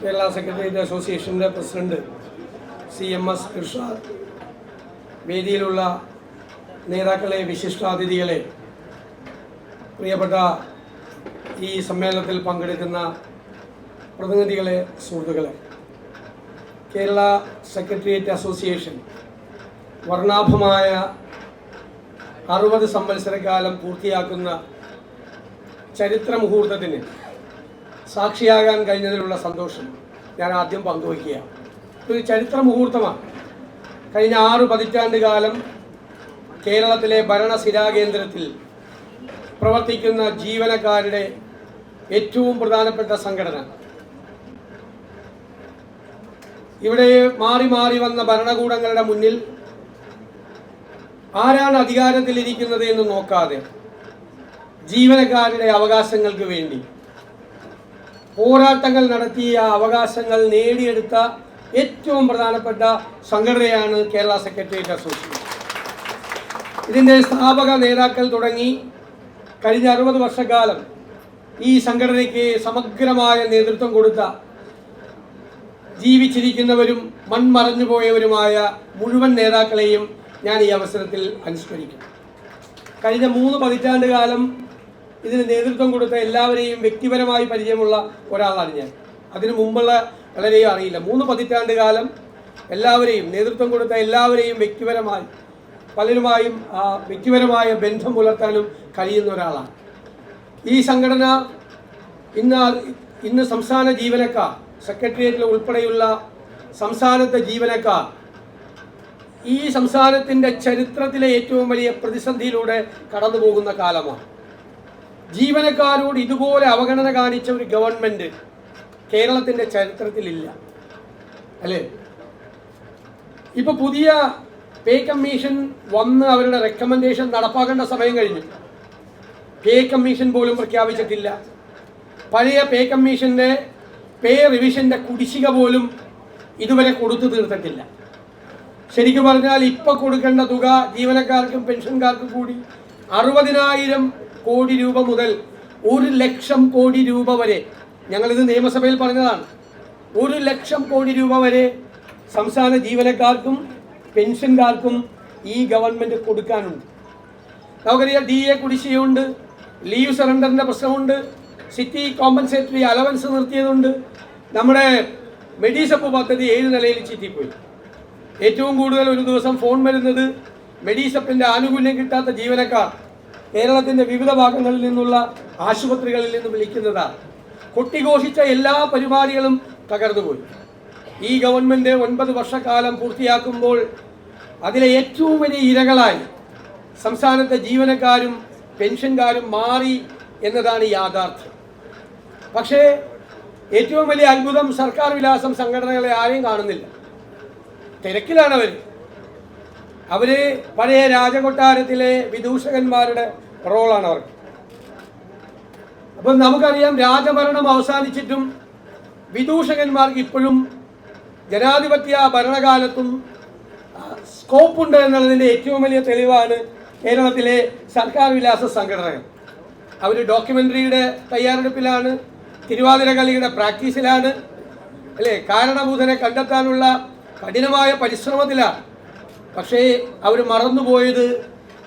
Kerala secretariat അസോസിയേഷന്റെ president C M S Irshad വേദിയിലുള്ള നേതാക്കളെ വിശിഷ്ടാതിഥികളെ പ്രിയപ്പെട്ട ഈ സമ്മേളനത്തിൽ പങ്കെടുക്കുന്ന പ്രതിനിധികളെ സുഹൃത്തുക്കളെ കേരള സെക്രട്ടേറിയറ്റ് അസോസിയേഷൻ വർണാഭമായ അറുപത് സംവത്സരകാലം പൂർത്തിയാക്കുന്ന ചരിത്ര മുഹൂർത്തത്തിന് സാക്ഷിയാകാൻ കഴിഞ്ഞതിലുള്ള സന്തോഷം ഞാൻ ആദ്യം പങ്കുവയ്ക്കുക ഒരു ചരിത്ര മുഹൂർത്തമാണ്. കഴിഞ്ഞ ആറു പതിറ്റാണ്ട് കാലം കേരളത്തിലെ ഭരണസിരാകേന്ദ്രത്തിൽ പ്രവർത്തിക്കുന്ന ജീവനക്കാരുടെ ഏറ്റവും പ്രധാനപ്പെട്ട സംഘടന. ഇവിടെ മാറി മാറി വന്ന ഭരണകൂടങ്ങളുടെ മുന്നിൽ ആരാണ് അധികാരത്തിലിരിക്കുന്നത് എന്ന് നോക്കാതെ ജീവനക്കാരുടെ അവകാശങ്ങൾക്ക് വേണ്ടി പോരാട്ടങ്ങൾ നടത്തിയ അവകാശങ്ങൾ നേടിയെടുത്ത ഏറ്റവും പ്രധാനപ്പെട്ട സംഘടനയാണ് കേരള സെക്രട്ടേറിയറ്റ് അസോസിയേഷൻ. ഇതിന്റെ സ്ഥാപക നേതാക്കൾ തുടങ്ങി കഴിഞ്ഞ അറുപത് വർഷക്കാലം ഈ സംഘടനയ്ക്ക് സമഗ്രമായ നേതൃത്വം കൊടുത്ത ജീവിച്ചിരിക്കുന്നവരും മൺമറഞ്ഞു പോയവരുമായ മുഴുവൻ നേതാക്കളെയും ഞാൻ ഈ അവസരത്തിൽ അനുസ്മരിക്കും കഴിഞ്ഞ മൂന്ന് പതിറ്റാണ്ട് കാലം ഇതിന് നേതൃത്വം കൊടുത്ത എല്ലാവരെയും വ്യക്തിപരമായി പരിചയമുള്ള ഒരാളാണ് ഞാൻ. അതിനു മുമ്പുള്ള വളരെയും അറിയില്ല. മൂന്ന് പതിറ്റാണ്ട് കാലം എല്ലാവരെയും നേതൃത്വം കൊടുത്ത എല്ലാവരെയും വ്യക്തിപരമായി പലരുമായും വ്യക്തിപരമായ ബന്ധം പുലർത്താനും കഴിയുന്ന ഒരാളാണ്. ഈ സംഘടന ഇന്ന് ഇന്ന് സംസ്ഥാന ജീവനക്കാർ സെക്രട്ടേറിയറ്റിൽ ഉൾപ്പെടെയുള്ള സംസ്ഥാനത്തെ ജീവനക്കാർ ഈ സംസ്ഥാനത്തിന്റെ ചരിത്രത്തിലെ ഏറ്റവും വലിയ പ്രതിസന്ധിയിലൂടെ കടന്നു പോകുന്ന കാലമാണ്. ജീവനക്കാരോട് ഇതുപോലെ അവഗണന കാണിച്ച ഒരു ഗവൺമെന്റ് കേരളത്തിന്റെ ചരിത്രത്തിലില്ല. അല്ലേ? ഇപ്പൊ പുതിയ പേ കമ്മീഷൻ വന്ന് അവരുടെ റെക്കമെൻഡേഷൻ നടപ്പാക്കേണ്ട സമയം കഴിഞ്ഞു. പേ കമ്മീഷൻ പോലും പ്രഖ്യാപിച്ചിട്ടില്ല. പഴയ പേ കമ്മീഷന്റെ പേ റിവിഷന്റെ കുടിശ്ശിക പോലും ഇതുവരെ കൊടുത്തു തീർത്തിട്ടില്ല. ശരിക്കും പറഞ്ഞാൽ ഇപ്പൊ കൊടുക്കേണ്ട തുക ജീവനക്കാർക്കും പെൻഷൻകാർക്കും കൂടി അറുപതിനായിരം കോടി രൂപ മുതൽ ഒരു ലക്ഷം കോടി രൂപ വരെ. ഞങ്ങളിത് നിയമസഭയിൽ പറഞ്ഞതാണ്. ഒരു ലക്ഷം കോടി രൂപ വരെ സംസ്ഥാന ജീവനക്കാർക്കും പെൻഷൻകാർക്കും ഈ ഗവൺമെന്റ് കൊടുക്കാനുണ്ട്. നമുക്കറിയാം ഡി എ കുടിശ്ശികയുണ്ട് ലീവ് സറണ്ടറിന്റെ പ്രശ്നമുണ്ട് സിറ്റി കോമ്പൻസേറ്ററി അലവൻസ് നിർത്തിയതുണ്ട്. നമ്മുടെ മെഡിസപ്പ് പദ്ധതി ഏഴ് നിലയിൽ ചീറ്റിപ്പോയി? ഏറ്റവും കൂടുതൽ ഒരു ദിവസം ഫോൺ വരുന്നത് മെഡീസപ്പിന്റെ ആനുകൂല്യം കിട്ടാത്ത ജീവനക്കാർ കേരളത്തിന്റെ വിവിധ ഭാഗങ്ങളിൽ നിന്നുള്ള ആശുപത്രികളിൽ നിന്ന് വിളിക്കുന്നതാണ് കൊട്ടിഘോഷിച്ച എല്ലാ പരിപാടികളും തകർന്നുപോയി. ഈ ഗവൺമെന്റ് ഒൻപത് വർഷക്കാലം പൂർത്തിയാക്കുമ്പോൾ അതിലെ ഏറ്റവും വലിയ ഇരകളായി സംസ്ഥാനത്തെ ജീവനക്കാരും പെൻഷൻകാരും മാറി എന്നതാണ് യാഥാർത്ഥ്യം. പക്ഷേ ഏറ്റവും വലിയ അത്ഭുതം സർക്കാർ വിലാസം സംഘടനകളെ ആരെയും കാണുന്നില്ല. തിരക്കിലാണ് അവർ അവർ പഴയ രാജകൊട്ടാരത്തിലെ വിദൂഷകന്മാരുടെ റോളാണ് അവർക്ക് അപ്പം നമുക്കറിയാം രാജഭരണം അവസാനിച്ചിട്ടും വിദൂഷകന്മാർക്ക് ഇപ്പോഴും ജനാധിപത്യ ഭരണകാലത്തും സ്കോപ്പുണ്ട് എന്നുള്ളതിന്റെ ഏറ്റവും വലിയ തെളിവാണ് കേരളത്തിലെ സർക്കാർ വിലാസ സംഘടനകൾ. അവർ ഡോക്യുമെന്ററിയുടെ തയ്യാറെടുപ്പിലാണ് തിരുവാതിര കളിയുടെ പ്രാക്ടീസിലാണ് അല്ലേ? കാരണഭൂതനെ കണ്ടെത്താനുള്ള കഠിനമായ പരിശ്രമത്തിലാണ്. പക്ഷേ അവർ മറന്നുപോയത്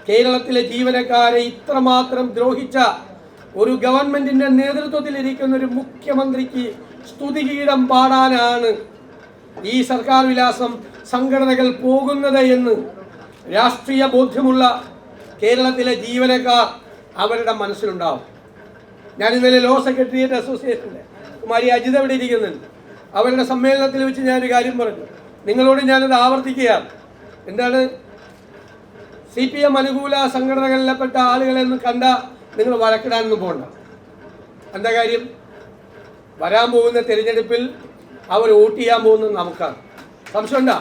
കേരളത്തിലെ ജീവനക്കാരെ ഇത്രമാത്രം ദ്രോഹിച്ച ഒരു ഗവൺമെന്റിന്റെ നേതൃത്വത്തിലിരിക്കുന്ന ഒരു മുഖ്യമന്ത്രിക്ക് സ്തുതികീടം പാടാനാണ് ഈ സർക്കാർ വിലാസം സംഘടനകൾ പോകുന്നത് എന്ന് രാഷ്ട്രീയ ബോധ്യമുള്ള കേരളത്തിലെ ജീവനക്കാർ അവരുടെ മനസ്സിലുണ്ടാവും. ഞാൻ ഇന്നലെ ലോ സെക്രട്ടേറിയറ്റ് അസോസിയേഷന്റെ കുമാരി അജിത അവിടെ ഇരിക്കുന്നുണ്ട്. അവരുടെ സമ്മേളനത്തിൽ വെച്ച് ഞാനൊരു കാര്യം പറഞ്ഞു. നിങ്ങളോട് ഞാനത് ആവർത്തിക്കുകയാണ്. എന്താണ്? സി പി എം അനുകൂല സംഘടനകളിൽപ്പെട്ട ആളുകളെന്ന് കണ്ട നിങ്ങൾ വഴക്കിടാനൊന്നും പോകണ്ട എന്താ കാര്യം? വരാൻ പോകുന്ന തിരഞ്ഞെടുപ്പിൽ അവർ വോട്ട് ചെയ്യാൻ പോകുന്നത് നമുക്കാണ്. സംശയമുണ്ടോ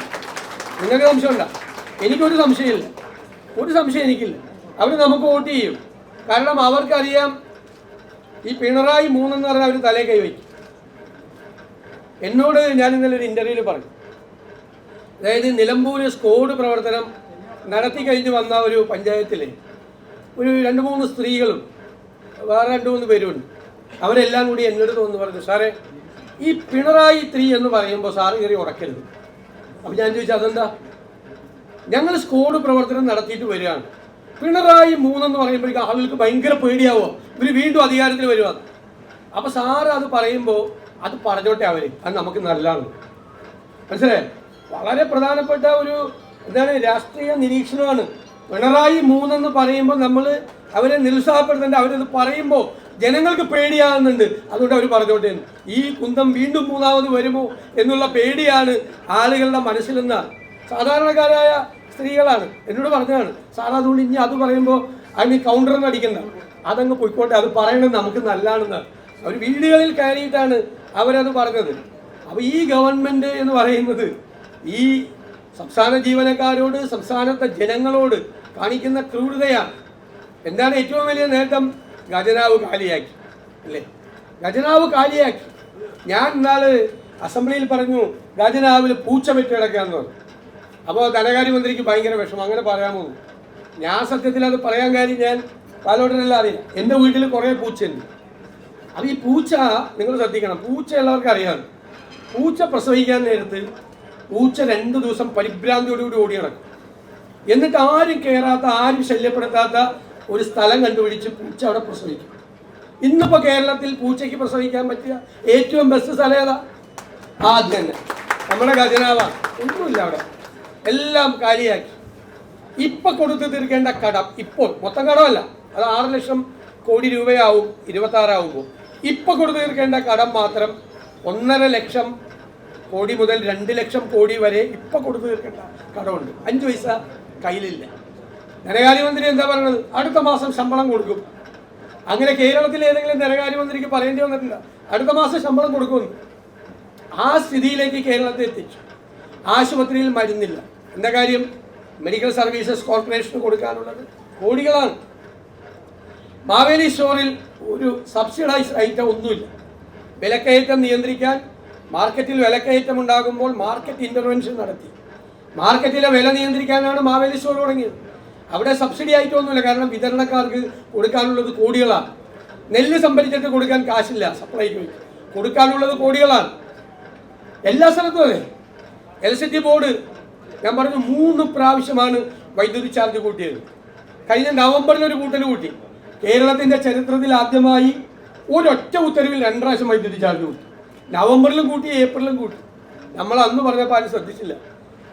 നിങ്ങൾക്ക് സംശയമുണ്ടോ എനിക്കൊരു സംശയമില്ല. ഒരു സംശയം എനിക്കില്ല. അവർ നമുക്ക് വോട്ട് ചെയ്യും. കാരണം അവർക്കറിയാം ഈ പിണറായി മൂന്നെന്ന് പറഞ്ഞാൽ അവർ തലേ കൈവയ്ക്കും എന്നോട് ഞാൻ ഇന്നലെ ഒരു ഇന്റർവ്യൂവിൽ പറഞ്ഞു. അതായത് നിലമ്പൂർ സ്കോഡ് പ്രവർത്തനം നടത്തി കഴിഞ്ഞ് വന്ന ഒരു പഞ്ചായത്തിലെ ഒരു രണ്ട് മൂന്ന് സ്ത്രീകളും വേറെ രണ്ട് മൂന്ന് പേരുണ്ട്. അവരെല്ലാം കൂടി എന്നോട് തോന്നുന്നു പറഞ്ഞു സാറേ ഈ പിണറായി ത്രീ എന്ന് പറയുമ്പോൾ സാർ കയറി ഉറക്കരുത്. അപ്പം ഞാൻ ചോദിച്ചു അതെന്താ? ഞങ്ങൾ സ്കോഡ് പ്രവർത്തനം നടത്തിയിട്ട് വരികയാണ്. പിണറായി മൂന്നെന്ന് പറയുമ്പോഴേക്കും ആളുകൾക്ക് ഭയങ്കര പേടിയാവോ ഇവർ വീണ്ടും അധികാരത്തിൽ വരുവാ. അപ്പൊ സാറ് അത് പറയുമ്പോൾ അത് പറഞ്ഞോട്ടെ അവർ. അത് നമുക്ക് നല്ലതാണ്. മനസ്സിലായേ? വളരെ പ്രധാനപ്പെട്ട ഒരു എന്താണ് രാഷ്ട്രീയ നിരീക്ഷണമാണ്. പിണറായി മൂന്നെന്ന് പറയുമ്പോൾ നമ്മൾ അവരെ നിരുത്സാഹപ്പെടുത്തേണ്ട അവരത് പറയുമ്പോൾ ജനങ്ങൾക്ക് പേടിയാകുന്നുണ്ട്. അതുകൊണ്ട് അവർ പറഞ്ഞോട്ടെ ഈ കുന്തം വീണ്ടും മൂന്നാമത് വരുമോ എന്നുള്ള പേടിയാണ് ആളുകളുടെ മനസ്സിലെന്നാണ് സാധാരണക്കാരായ സ്ത്രീകളാണ്. എന്നോട് പറഞ്ഞതാണ് സാർ അതുകൊണ്ട് ഇനി അത് പറയുമ്പോൾ അതിന് കൗണ്ടറൊന്നും അടിക്കണ്ട. അതങ്ങ് പോയിക്കോട്ടെ അത് പറയണത് നമുക്ക് നല്ലതാണെന്നാണ്. അവർ വീടുകളിൽ കയറിയിട്ടാണ് അവരത് പറഞ്ഞത്. അപ്പോൾ ഈ ഗവൺമെന്റ് എന്ന് പറയുന്നത് ഈ സംസ്ഥാന ജീവനക്കാരോട് സംസ്ഥാനത്തെ ജനങ്ങളോട് കാണിക്കുന്ന ക്രൂരതയാണ്. എന്താണ് ഏറ്റവും വലിയ നേട്ടം? ഖജനാവ് കാലിയാക്കി. അല്ലേ? ഖജനാവ് കാലിയാക്കി. ഞാൻ ഇന്നാൾ അസംബ്ലിയിൽ പറഞ്ഞു ഖജനാവിൽ പൂച്ച വെച്ച് കിടക്കാന്ന് പറഞ്ഞു. അപ്പോൾ ധനകാര്യമന്ത്രിക്ക് ഭയങ്കര വിഷമം. അങ്ങനെ പറയാമോ ഞാൻ സത്യത്തിൽ അത് പറയാൻ കാര്യം ഞാൻ പാലോടനല്ല അറിയാം എന്റെ വീട്ടിൽ കുറേ പൂച്ചയുണ്ട്. അത് ഈ പൂച്ച നിങ്ങൾ ശ്രദ്ധിക്കണം. പൂച്ച ഉള്ളവർക്ക് അറിയാം. പൂച്ച പ്രസവിക്കാൻ നേരത്ത് പൂച്ച രണ്ട് ദിവസം പരിഭ്രാന്തിയോടുകൂടി ഓടി നടക്കും. എന്നിട്ട് ആരും കയറാത്ത ആരും ശല്യപ്പെടുത്താത്ത ഒരു സ്ഥലം കണ്ടുപിടിച്ച് പൂച്ച അവിടെ പ്രസവിക്കും. ഇന്നിപ്പോ കേരളത്തിൽ പൂച്ചയ്ക്ക് പ്രസവിക്കാൻ പറ്റിയ ഏറ്റവും ബെസ്റ്റ് സ്ഥലം ഏതാ? ആദ്യം തന്നെ. നമ്മുടെ ഖജനാവ. ഒന്നുമില്ല അവിടെ. എല്ലാം കാലിയാക്കി. ഇപ്പൊ കൊടുത്തു തീർക്കേണ്ട കടം ഇപ്പോൾ. മൊത്തം കടമല്ല. അത് ആറ് ലക്ഷം കോടി രൂപയാവും ഇരുപത്തി ആറാവുമ്പോൾ ഇപ്പൊ കൊടുത്തു തീർക്കേണ്ട കടം മാത്രം ഒന്നര ലക്ഷം കോടി മുതൽ രണ്ട് ലക്ഷം കോടി വരെ ഇപ്പൊ കൊടുത്തു തീർക്കേണ്ട കടമുണ്ട്. അഞ്ച് പൈസ കയ്യിലില്ല. ധനകാര്യമന്ത്രി എന്താ പറയുന്നത്? അടുത്ത മാസം ശമ്പളം കൊടുക്കും. അങ്ങനെ കേരളത്തിൽ ഏതെങ്കിലും ധനകാര്യമന്ത്രിക്ക് പറയേണ്ടി വന്നിട്ടില്ല. അടുത്ത മാസം ശമ്പളം കൊടുക്കുമെന്ന് ആ സ്ഥിതിയിലേക്ക് കേരളത്തെ എത്തിച്ചു. ആശുപത്രിയിൽ മരുന്നില്ല. എന്താ കാര്യം? മെഡിക്കൽ സർവീസസ് കോർപ്പറേഷന് കൊടുക്കാനുള്ളത് കോടികളാണ്. മാവേലി സ്റ്റോറിൽ ഒരു സബ്സിഡൈസ് ഐറ്റം ഒന്നുമില്ല. വിലക്കയറ്റം നിയന്ത്രിക്കാൻ മാർക്കറ്റിൽ വിലക്കയറ്റം ഉണ്ടാകുമ്പോൾ മാർക്കറ്റ് ഇന്റർവെൻഷൻ നടത്തി. മാർക്കറ്റിലെ വില നിയന്ത്രിക്കാനാണ് മാവേലി സ്റ്റോർ തുടങ്ങിയത്. അവിടെ സബ്സിഡി ആയിട്ടൊന്നുമില്ല കാരണം വിതരണക്കാർക്ക് കൊടുക്കാനുള്ളത് കോടികളാണ്. നെല്ല് സംഭരിച്ചിട്ട് കൊടുക്കാൻ കാശില്ല സപ്ലൈക്ക് കൊടുക്കാനുള്ളത് കോടികളാണ്. എല്ലാ സ്ഥലത്തും അതെ. ഇലക്ട്രിസിറ്റി ബോർഡ് ഞാൻ പറഞ്ഞു മൂന്ന് പ്രാവശ്യമാണ് വൈദ്യുതി ചാർജ് കൂട്ടിയത്. കഴിഞ്ഞ നവംബറിൽ ഒരു കൂട്ടൽ കൂട്ടി. കേരളത്തിന്റെ ചരിത്രത്തിൽ ആദ്യമായി ഒരൊറ്റ ഉത്തരവിൽ രണ്ട് പ്രാവശ്യം വൈദ്യുതി ചാർജ് കൂട്ടി. നവംബറിലും കൂട്ടി ഏപ്രിലും കൂട്ടി. നമ്മൾ അന്ന് പറഞ്ഞപ്പോൾ ആരും ശ്രദ്ധിച്ചില്ല.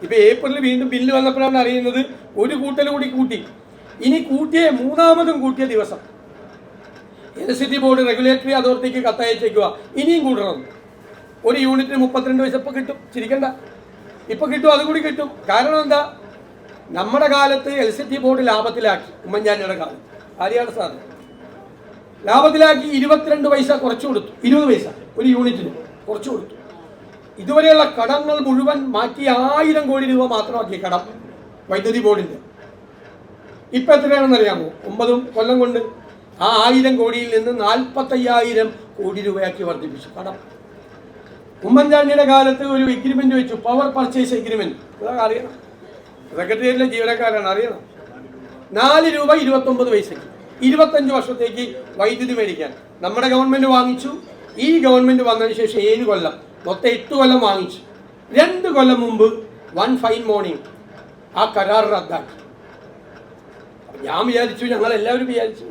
ഇപ്പൊ ഏപ്രിലിൽ വീണ്ടും ബില്ല് വന്നപ്പോഴാണ് അറിയുന്നത് ഒരു കൂട്ടൽ കൂടി കൂട്ടി. ഇനി കൂട്ടിയ മൂന്നാമതും കൂട്ടിയ ദിവസം. ഇലക്ട്രിസിറ്റി ബോർഡ് റെഗുലേറ്ററി അതോറിറ്റിക്ക് കത്തയച്ചേക്കുക. ഇനിയും കൂട്ടണം ഒരു യൂണിറ്റിന് മുപ്പത്തിരണ്ട് പൈസ ഇപ്പൊ കിട്ടും. ചിരിക്കണ്ട. ഇപ്പൊ കിട്ടും അതുകൂടി കിട്ടും. കാരണം എന്താ? നമ്മുടെ കാലത്ത് ഇലക്ട്രിസിറ്റി ബോർഡ് ലാഭത്തിലാക്കി. ഉമ്മൻചാണ്ടിയുടെ കാലം ആര്യാണ് സാറിന് ലാഭത്തിലാക്കി ഇരുപത്തിരണ്ട് പൈസ കുറച്ചു കൊടുത്തു. ഇരുപത് പൈസ ഒരു യൂണിറ്റിന്. കുറച്ചു കൊടുത്തു. ഇതുവരെയുള്ള കടങ്ങൾ മുഴുവൻ മാറ്റി ആയിരം കോടി രൂപ മാത്രമാക്കി കടം വൈദ്യുതി ബോർഡിന്റെ. ഇപ്പൊ എത്രയാണെന്ന് അറിയാമോ ഒമ്പതും കൊല്ലം കൊണ്ട് ആ ആയിരം കോടിയിൽ നിന്ന് നാൽപ്പത്തയ്യായിരം കോടി രൂപയാക്കി വർദ്ധിപ്പിച്ചു കടം. ഉമ്മൻചാണ്ടിയുടെ കാലത്ത് ഒരു എഗ്രിമെന്റ് വെച്ചു പവർ പർച്ചേസ് എഗ്രിമെന്റ് അതൊക്കെ അറിയണം. സെക്രട്ടേറിയറ്റിലെ ജീവനക്കാരാണ് അറിയണം. നാല് രൂപ ഇരുപത്തൊമ്പത് പൈസയ്ക്ക്. ഇരുപത്തഞ്ച് വർഷത്തേക്ക് വൈദ്യുതി മേടിക്കാൻ. നമ്മുടെ ഗവൺമെന്റ് വാങ്ങിച്ചു ഈ ഗവൺമെന്റ് വന്നതിന് ശേഷം ഏഴ് കൊല്ലം. മൊത്തം എട്ട് കൊല്ലം വാങ്ങിച്ചു. രണ്ട് കൊല്ലം മുമ്പ് വൺ ഫൈൻ മോർണിംഗ് ആ കരാർ റദ്ദാക്കി. ഞാൻ വിചാരിച്ചു ഞങ്ങളെല്ലാവരും വിചാരിച്ചു.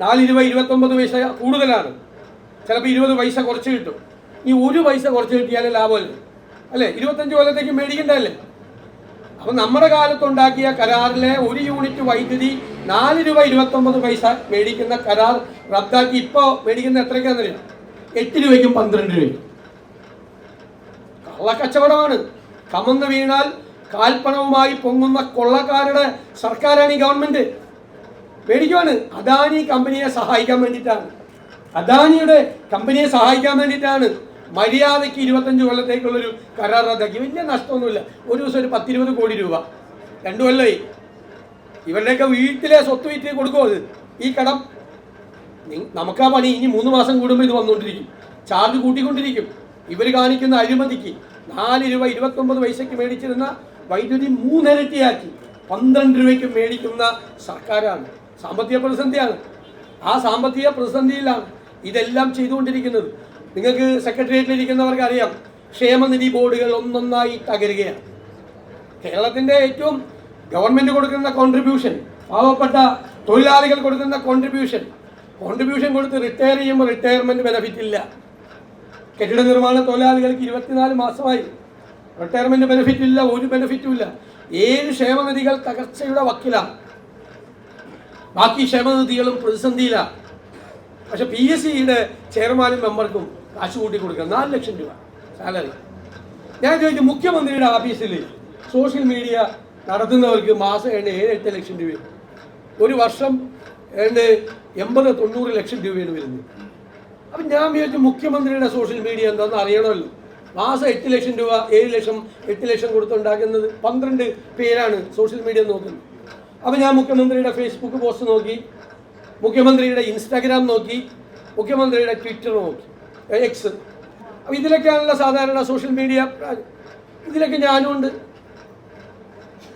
നാല് ഇരുപത് ഇരുപത്തൊമ്പത് പൈസ കൂടുതലാണ്. ചിലപ്പോൾ ഇരുപത് പൈസ കുറച്ച് കിട്ടും. ഈ ഒരു പൈസ കുറച്ച് കിട്ടിയാലേ ലാഭമല്ലേ? അല്ലേ? ഇരുപത്തഞ്ച് കൊല്ലത്തേക്ക് മേടിക്കണ്ടല്ലേ അപ്പം നമ്മുടെ കാലത്തുണ്ടാക്കിയ കരാറിലെ ഒരു യൂണിറ്റ് വൈദ്യുതി നാല് രൂപ ഇരുപത്തൊമ്പത് പൈസ മേടിക്കുന്ന കരാർ റദ്ദാക്കി. ഇപ്പോൾ മേടിക്കുന്ന എത്രയ്ക്കാന്നറിയാം എട്ട് രൂപയ്ക്കും പന്ത്രണ്ട് രൂപയ്ക്കും. കള്ളക്കച്ചവടമാണ് കമന്ന് വീണാൽ കാൽപ്പണവുമായി പൊങ്ങുന്ന കൊള്ളക്കാരുടെ സർക്കാരാണ് ഈ ഗവൺമെന്റ്. മേടിക്കുവാണ് അദാനി കമ്പനിയെ സഹായിക്കാൻ വേണ്ടിയിട്ടാണ്. അദാനിയുടെ കമ്പനിയെ സഹായിക്കാൻ വേണ്ടിയിട്ടാണ് മര്യാദയ്ക്ക് ഇരുപത്തഞ്ച് കൊല്ലത്തേക്കുള്ളൊരു കരാർ റദ്ദാക്കി. വലിയ നഷ്ടമൊന്നുമില്ല. ഒരു ദിവസം ഒരു പത്തിരുപത് കോടി രൂപ. രണ്ടു കൊല്ലമായി ഇവരുടെയൊക്കെ വീട്ടിലെ സ്വത്ത് വിറ്റ് കൊടുക്കുമോ അത്? ഈ കടം നി- ആ പണി ഇനി മൂന്ന് മാസം കൂടുമ്പോൾ ഇത് വന്നുകൊണ്ടിരിക്കും ചാർജ് കൂട്ടിക്കൊണ്ടിരിക്കും. ഇവർ കാണിക്കുന്ന അഴിമതിക്ക് നാല് രൂപ ഇരുപത്തൊമ്പത് പൈസയ്ക്ക് മേടിച്ചിരുന്ന വൈദ്യുതി മൂന്നിരട്ടിയാക്കി പന്ത്രണ്ട് രൂപയ്ക്ക് മേടിക്കുന്ന സർക്കാരാണ്. സാമ്പത്തിക പ്രതിസന്ധിയാണ്. ആ സാമ്പത്തിക പ്രതിസന്ധിയിലാണ് ഇതെല്ലാം ചെയ്തുകൊണ്ടിരിക്കുന്നത്. നിങ്ങൾക്ക് സെക്രട്ടേറിയറ്റിൽ ഇരിക്കുന്നവർക്ക് അറിയാം ക്ഷേമനിധി ബോർഡുകൾ ഒന്നൊന്നായി തകരുകയാണ്. കേരളത്തിന്റെ ഏറ്റവും ഗവൺമെന്റ് കൊടുക്കുന്ന കോൺട്രിബ്യൂഷൻ പാവപ്പെട്ട തൊഴിലാളികൾ കൊടുക്കുന്ന കോൺട്രിബ്യൂഷൻ കോൺട്രിബ്യൂഷൻ കൊടുത്ത് റിട്ടയർ ചെയ്യുമ്പോൾ റിട്ടയർമെന്റ് ബെനിഫിറ്റ് ഇല്ല. കെട്ടിട നിർമ്മാണ തൊഴിലാളികൾക്ക് ഇരുപത്തിനാല് മാസമായി റിട്ടയർമെന്റ് ബെനിഫിറ്റ് ഇല്ല ഒരു ബെനിഫിറ്റും ഇല്ല. ഏഴ് ക്ഷേമനിധികൾ തകർച്ചയുടെ വക്കിലാണ് ബാക്കി ക്ഷേമനിധികളും പ്രതിസന്ധിയിലാണ് പക്ഷെ പി എസ് സിയുടെ ചെയർമാനും മെമ്പർക്കും കാശ് കൂട്ടി കൊടുക്കുക നാല് ലക്ഷം രൂപ. സാലറി. ഞാൻ ചോദിച്ചു മുഖ്യമന്ത്രിയുടെ ഓഫീസിൽ സോഷ്യൽ മീഡിയ നടത്തുന്നവർക്ക് മാസം ഏണ്ട ഏഴ് എട്ട് ലക്ഷം രൂപ ഒരു വർഷം ഏണ്ട് എൺപത് തൊണ്ണൂറ് ലക്ഷം രൂപയാണ് വരുന്നത്. അപ്പം ഞാൻ വിചാരിച്ചു മുഖ്യമന്ത്രിയുടെ സോഷ്യൽ മീഡിയ എന്താണെന്ന് അറിയണമല്ലോ. മാസം എട്ട് ലക്ഷം രൂപ ഏഴ് ലക്ഷം എട്ട് ലക്ഷം കൊടുത്തുണ്ടാക്കുന്നത് പന്ത്രണ്ട് പേരാണ് സോഷ്യൽ മീഡിയ നോക്കുന്നത്. അപ്പം ഞാൻ മുഖ്യമന്ത്രിയുടെ ഫേസ്ബുക്ക് പോസ്റ്റ് നോക്കി മുഖ്യമന്ത്രിയുടെ ഇൻസ്റ്റാഗ്രാം നോക്കി മുഖ്യമന്ത്രിയുടെ ട്വിറ്റർ നോക്കി എക്സ് അപ്പം ഇതിലൊക്കെയാണല്ലോ സാധാരണ സോഷ്യൽ മീഡിയ ഇതിലൊക്കെ ഞാനും ഉണ്ട്.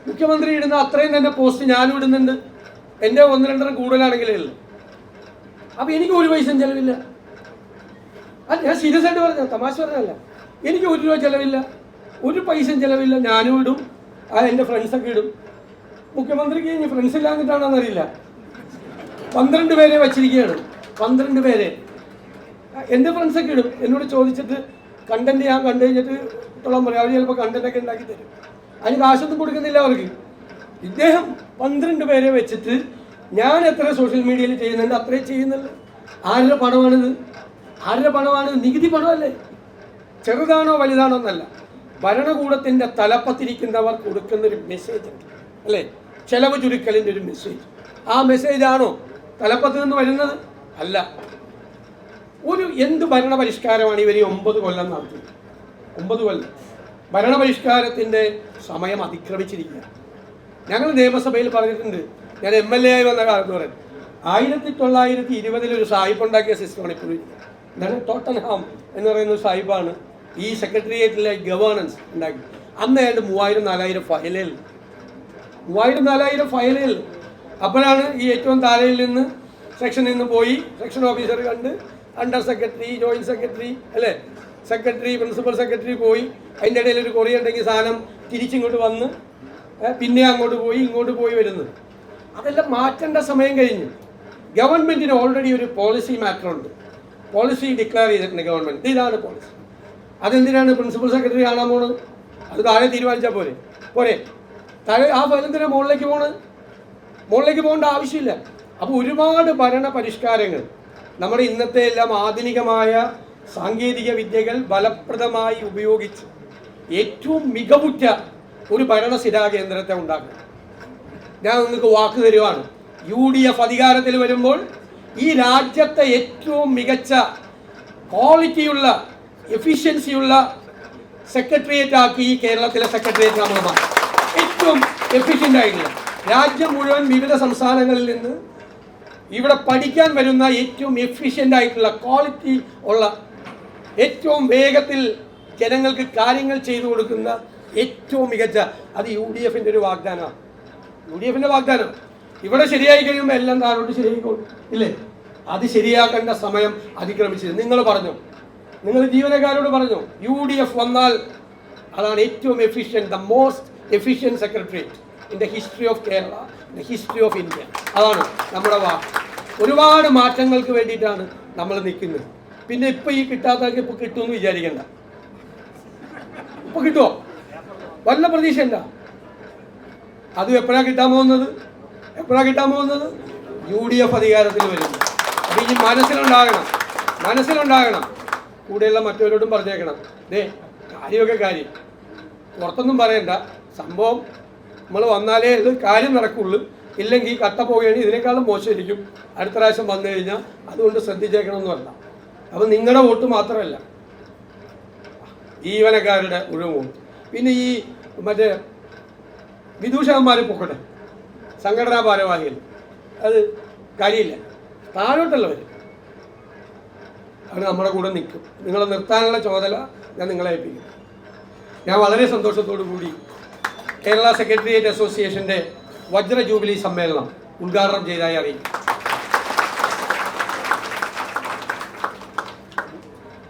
മുഖ്യമന്ത്രി ഇടുന്ന അത്രയും തന്നെ പോസ്റ്റ് ഞാനും ഇടുന്നുണ്ട്. എന്റെ ഒന്ന് രണ്ടെണ്ണം കൂടുതലാണെങ്കിലേ ഉള്ളൂ. അപ്പം എനിക്ക് ഒരു പൈസയും ചിലവില്ല. അത് ഞാൻ സീരിയസ് ആയിട്ട് പറഞ്ഞ തമാശ പറഞ്ഞല്ല എനിക്ക് ഒരു രൂപ ചിലവില്ല. ഒരു പൈസയും ചിലവില്ല. ഞാനും ഇടും. ആ എന്റെ ഫ്രണ്ട്സൊക്കെ ഇടും. മുഖ്യമന്ത്രിക്ക് ഇനി ഫ്രണ്ട്സ് ഇല്ലാന്നിട്ടാണോ അറിയില്ല. പന്ത്രണ്ട് പേരെ വെച്ചിരിക്കുകയാണ്. പന്ത്രണ്ട് പേരെ. എന്റെ ഫ്രണ്ട്സൊക്കെ ഇടും. എന്നോട് ചോദിച്ചിട്ട് കണ്ടന്റ് ഞാൻ കണ്ടു കഴിഞ്ഞിട്ട് ഇട്ടോളം പറയും. അവർ ചിലപ്പോൾ കണ്ടന്റ് ഒക്കെ ഉണ്ടാക്കി തരും. അതിന് കാശൊന്നും കൊടുക്കുന്നില്ല അവർക്ക്. ഇദ്ദേഹം പന്ത്രണ്ട് പേരെ വെച്ചിട്ട് ഞാൻ എത്ര സോഷ്യൽ മീഡിയയിൽ ചെയ്യുന്നുണ്ട് അത്രയും ചെയ്യുന്നുള്ളൂ ആരുടെ പണമാണിത് ആരുടെ പണമാണ് നികുതി പണമല്ലേ ചെറുതാണോ വലുതാണോ എന്നല്ല. ഭരണകൂടത്തിന്റെ തലപ്പത്തിരിക്കുന്നവർ കൊടുക്കുന്ന ഒരു മെസ്സേജ് ഉണ്ട് അല്ലേ? ചെലവ് ചുരുക്കലിന്റെ ഒരു മെസ്സേജ് ആ മെസ്സേജ് ആണോ തലപ്പത്ത് നിന്ന് വരുന്നത്? അല്ല. ഒരു എന്ത് ഭരണപരിഷ്കാരമാണ് ഇവർ ഈ ഒമ്പത് കൊല്ലം നടത്തുന്നത്? ഒമ്പത് കൊല്ലം. ഭരണപരിഷ്കാരത്തിന്റെ സമയം അതിക്രമിച്ചിരിക്കുക ഞങ്ങൾ നിയമസഭയിൽ പറഞ്ഞിട്ടുണ്ട്. ഞാൻ എം എൽ എ ആയി വന്ന കാലത്ത് പറയാം. ആയിരത്തി തൊള്ളായിരത്തി ഇരുപതിൽ ഒരു സാഹിബ് ഉണ്ടാക്കിയ സിസ്റ്റമാണ് ഇരിക്കുന്നത്. എന്താണ് ടോട്ടൻഹാം എന്ന് പറയുന്ന സാഹിബാണ് ഈ സെക്രട്ടേറിയറ്റിലെ ഗവേണൻസ് ഉണ്ടാക്കി അന്ന് ഏതാണ്ട് മൂവായിരം നാലായിരം ഫയലിൽ മൂവായിരം നാലായിരം ഫയലുകൾ. അപ്പോഴാണ് ഈ ഏറ്റവും താഴെയിൽ നിന്ന് സെക്ഷനിൽ നിന്ന് പോയി സെക്ഷൻ ഓഫീസർ കണ്ട് അണ്ടർ സെക്രട്ടറി ജോയിന്റ് സെക്രട്ടറി അല്ലേ? സെക്രട്ടറി പ്രിൻസിപ്പൽ സെക്രട്ടറി പോയി. അതിന്റെ ഇടയിൽ ഒരു കൊറിയ ഉണ്ടെങ്കിൽ സാധനം തിരിച്ചിങ്ങോട്ട് വന്ന് പിന്നെ അങ്ങോട്ട് പോയി ഇങ്ങോട്ട് പോയി വരുന്നത്. അതെല്ലാം മാറ്റേണ്ട സമയം കഴിഞ്ഞു. ഗവൺമെന്റിന് ഓൾറെഡി ഒരു പോളിസി മാറ്റർ ഉണ്ട്. പോളിസി ഡിക്ലെയർ ചെയ്തിട്ടുണ്ട് ഗവൺമെന്റ് ഇതാണ് പോളിസി അതെന്തിനാണ് പ്രിൻസിപ്പൽ സെക്രട്ടറി കാണാൻ പോണത്? അത് താഴെ തീരുമാനിച്ചാൽ പോരെ. പോരെ. താഴെ ആ ഫലത്തിന് മുകളിലേക്ക് പോണത് മുകളിലേക്ക് പോകേണ്ട ആവശ്യമില്ല. അപ്പോൾ ഒരുപാട് ഭരണ പരിഷ്കാരങ്ങൾ നമ്മുടെ ഇന്നത്തെ എല്ലാം ആധുനികമായ സാങ്കേതിക വിദ്യകൾ ഫലപ്രദമായി ഉപയോഗിച്ച് ഏറ്റവും മികവുറ്റ ഒരു ഭരണസിരാ കേന്ദ്രത്തെ ഉണ്ടാക്കണം ഞാൻ നിങ്ങൾക്ക് വാക്ക് തരുവാണ്. യു ഡി എഫ് അധികാരത്തിൽ വരുമ്പോൾ ഈ രാജ്യത്തെ ഏറ്റവും മികച്ച ക്വാളിറ്റിയുള്ള എഫിഷ്യൻസിയുള്ള സെക്രട്ടേറിയറ്റ് ആക്കി ഈ കേരളത്തിലെ സെക്രട്ടേറിയറ്റ് നമ്മൾ മാറ്റും. ഏറ്റവും എഫിഷ്യന്റ് ആയിട്ടുള്ള രാജ്യം മുഴുവൻ വിവിധ സംസ്ഥാനങ്ങളിൽ നിന്ന് ഇവിടെ പഠിക്കാൻ വരുന്ന ഏറ്റവും എഫിഷ്യന്റ് ആയിട്ടുള്ള ക്വാളിറ്റി ഉള്ള ഏറ്റവും വേഗത്തിൽ ജനങ്ങൾക്ക് കാര്യങ്ങൾ ചെയ്തു കൊടുക്കുന്ന ഏറ്റവും മികച്ച അത് യു ഡി എഫിന്റെ ഒരു വാഗ്ദാനമാണ്. യു ഡി എഫിന്റെ വാഗ്ദാനം. ഇവിടെ ശരിയായി കഴിയുമ്പോൾ എല്ലാം താരോട് ശരിയായിക്കോളും. ഇല്ലേ? അത് ശരിയാക്കേണ്ട സമയം അതിക്രമിച്ചത്. നിങ്ങൾ പറഞ്ഞു. നിങ്ങൾ ജീവനക്കാരോട് പറഞ്ഞു യു ഡി എഫ് വന്നാൽ അതാണ് ഏറ്റവും efficient the most efficient secretariat in the history of Kerala in the history of India അതാണ് നമ്മുടെ വാക്ക് ഒരുപാട് മാറ്റങ്ങൾക്ക് വേണ്ടിയിട്ടാണ് നമ്മൾ നിൽക്കുന്നത്. പിന്നെ ഇപ്പം ഈ കിട്ടാത്തൊക്കെ ഇപ്പോൾ കിട്ടുമെന്ന് വിചാരിക്കണ്ട. ഇപ്പോൾ കിട്ടുമോ വല്ല പ്രതീക്ഷയില്ല. അത് എപ്പോഴാ കിട്ടാൻ പോകുന്നത്? എപ്പോഴാ കിട്ടാൻ പോകുന്നത്? യു ഡി എഫ് അധികാരത്തിൽ വരുന്നു അപ്പൊ ഈ മനസ്സിലുണ്ടാകണം. മനസ്സിലുണ്ടാകണം. കൂടെയുള്ള മറ്റവരോടും പറഞ്ഞേക്കണം. ദേ കാര്യമൊക്കെ കാര്യം. പുറത്തൊന്നും പറയണ്ട. സംഭവം നമ്മൾ വന്നാലേ ഇത് കാര്യം നടക്കുള്ളൂ. ഇല്ലെങ്കിൽ കട്ട പോകുകയാണെങ്കിൽ ഇതിനേക്കാളും മോശമായിരിക്കും. അടുത്ത പ്രാവശ്യം വന്നു കഴിഞ്ഞാൽ അതുകൊണ്ട് ശ്രദ്ധിച്ചേക്കണം പറഞ്ഞ. അപ്പം നിങ്ങളുടെ വോട്ട് മാത്രമല്ല. ജീവനക്കാരുടെ മുഴുവൻ വോട്ട്. പിന്നെ ഈ മറ്റേ വിദൂഷകന്മാരെ പൊക്കട്ടെ. സംഘടനാ ഭാരവാഹികൾ. അത് കാര്യമില്ല. താഴോട്ടല്ല വരും അവർ നമ്മുടെ കൂടെ നിൽക്കും. നിങ്ങളെ നിർത്താനുള്ള ചുമതല ഞാൻ നിങ്ങളെ ഏൽപ്പിക്കും. ഞാൻ വളരെ സന്തോഷത്തോടു കൂടി കേരള സെക്രട്ടേറിയറ്റ് അസോസിയേഷന്റെ വജ്ര ജൂബിലി സമ്മേളനം ഉദ്ഘാടനം ചെയ്തതായി അറിയിക്കും.